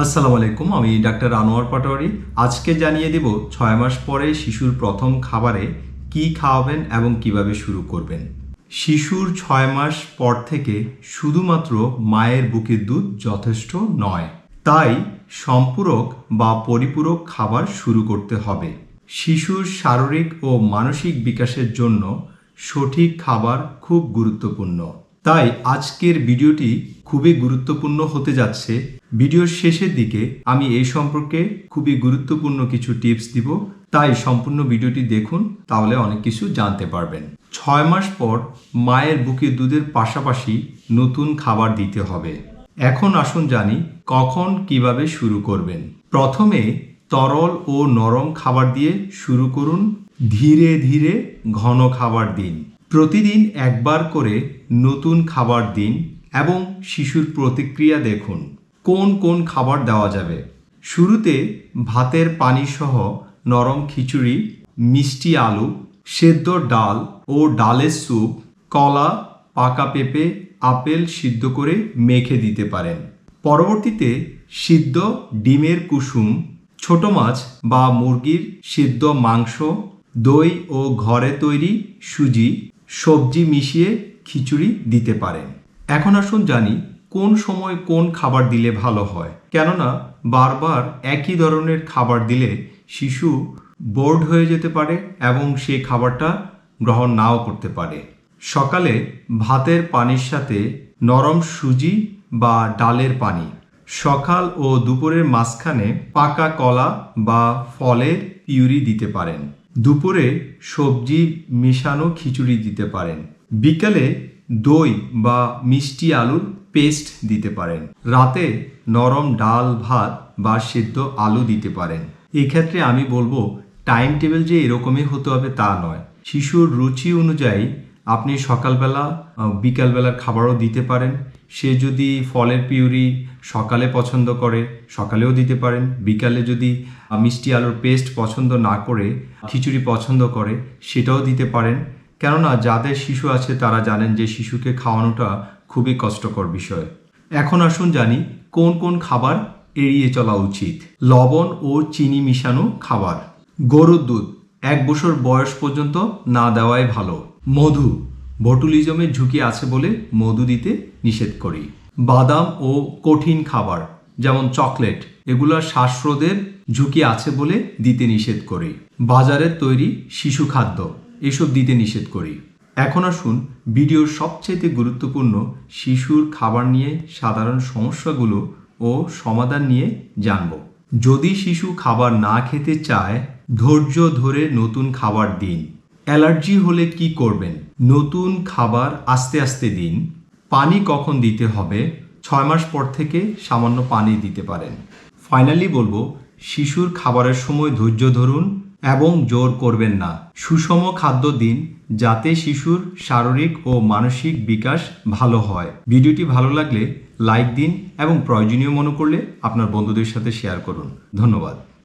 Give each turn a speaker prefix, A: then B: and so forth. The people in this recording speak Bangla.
A: আসসালামু আলাইকুম, আমি ডাক্তার আনোয়ার পাটোয়ারি। আজকে জানিয়ে দেব ছয় মাস পরে শিশুর প্রথম খাবারে কি খাওয়াবেন এবং কীভাবে শুরু করবেন। শিশুর ছয় মাস পর থেকে শুধুমাত্র মায়ের বুকের দুধ যথেষ্ট নয়, তাই সম্পূরক বা পরিপূরক খাবার শুরু করতে হবে। শিশুর শারীরিক ও মানসিক বিকাশের জন্য সঠিক খাবার খুব গুরুত্বপূর্ণ। তাই আজকের ভিডিওটি খুবই গুরুত্বপূর্ণ হতে যাচ্ছে ভিডিওর শেষের দিকে আমি এই সম্পর্কে খুবই গুরুত্বপূর্ণ কিছু টিপস দিব। তাই সম্পূর্ণ ভিডিওটি দেখুন, তাহলে অনেক কিছু জানতে পারবেন। ছয় মাস পর মায়ের বুকে দুধের পাশাপাশি নতুন খাবার দিতে হবে। এখন আসুন জানি কখন কীভাবে শুরু করবেন। প্রথমে তরল ও নরম খাবার দিয়ে শুরু করুন। ধীরে ধীরে ঘন খাবার দিন। প্রতিদিন একবার করে নতুন খাবার দিন এবং শিশুর প্রতিক্রিয়া দেখুন। কোন কোন খাবার দেওয়া যাবে? শুরুতে ভাতের পানি সহ নরম খিচুড়ি, মিষ্টি আলু, সেদ্ধ ডাল ও ডালের স্যুপ, কলা, পাকা পেঁপে, আপেল সিদ্ধ করে মেখে দিতে পারেন। পরবর্তীতে সিদ্ধ ডিমের কুসুম, ছোট মাছ বা মুরগির সিদ্ধ মাংস, দই ও ঘরে তৈরি সুজি, সবজি মিশিয়ে খিচুড়ি দিতে পারেন। এখন আসুন জানি কোন সময় কোন খাবার দিলে ভালো হয়? কেননা, বারবার একই ধরনের খাবার দিলে শিশু বোর্ড হয়ে যেতে পারে এবং সেই খাবারটা গ্রহণ নাও করতে পারে। সকালে ভাতের পানির সাথে নরম সুজি বা ডালের পানি। সকাল ও দুপুরের মাঝখানে পাকা কলা বা ফলের পিউরি দিতে পারেন। দুপুরে সবজি মেশানো খিচুড়ি দিতে পারেন। বিকালে দই বা মিষ্টি আলুর পেস্ট দিতে পারেন। রাতে নরম ডাল, ভাত বা সিদ্ধ আলু দিতে পারেন। এক্ষেত্রে আমি বলব টাইম টেবিল যে এরকমই হতে হবে তা নয়। শিশুর রুচি অনুযায়ী আপনি সকালবেলা বিকালবেলার খাবারও দিতে পারেন। সে যদি ফলের পিউরি সকালে পছন্দ করে, সকালেও দিতে পারেন। বিকালে যদি মিষ্টি আলুর পেস্ট পছন্দ না করে, খিচুড়ি পছন্দ করে, সেটাও দিতে পারেন। কেননা, যাদের শিশু আছে তারা জানেন যে শিশুকে খাওয়ানোটা খুবই কষ্টকর বিষয়। এখন আসুন জানি কোন কোন খাবার এড়িয়ে চলা উচিত। লবণ ও চিনি মিশানো খাবার। গরুর দুধ এক বছর বয়স পর্যন্ত না দেওয়াই ভালো। মধু বটুলিজমের ঝুঁকি আছে বলে মধু দিতে নিষেধ করি। বাদাম ও কঠিন খাবার যেমন চকলেট এগুলো শ্বাসরোধের ঝুঁকি আছে বলে দিতে নিষেধ করি। বাজারের তৈরি শিশু খাদ্য এসব দিতে নিষেধ করি। এখন আসুন ভিডিওর সবচেয়ে গুরুত্বপূর্ণ শিশুর খাবার নিয়ে সাধারণ সমস্যাগুলো ও সমাধান নিয়ে জানব। যদি শিশু খাবার না খেতে চায়, ধৈর্য ধরে নতুন খাবার দিন। অ্যালার্জি হলে কি করবেন? নতুন খাবার আস্তে আস্তে দিন। পানি কখন দিতে হবে? ছয় মাস পর থেকে সামান্য পানি দিতে পারেন। ফাইনালি বলব, শিশুর খাবারের সময় ধৈর্য ধরুন এবং জোর করবেন না। সুষম খাদ্য দিন, যাতে শিশুর শারীরিক ও মানসিক বিকাশ ভালো হয়। ভিডিওটি ভালো লাগলে লাইক দিন এবং প্রয়োজনীয় মনে করলে আপনার বন্ধুদের সাথে শেয়ার করুন। ধন্যবাদ।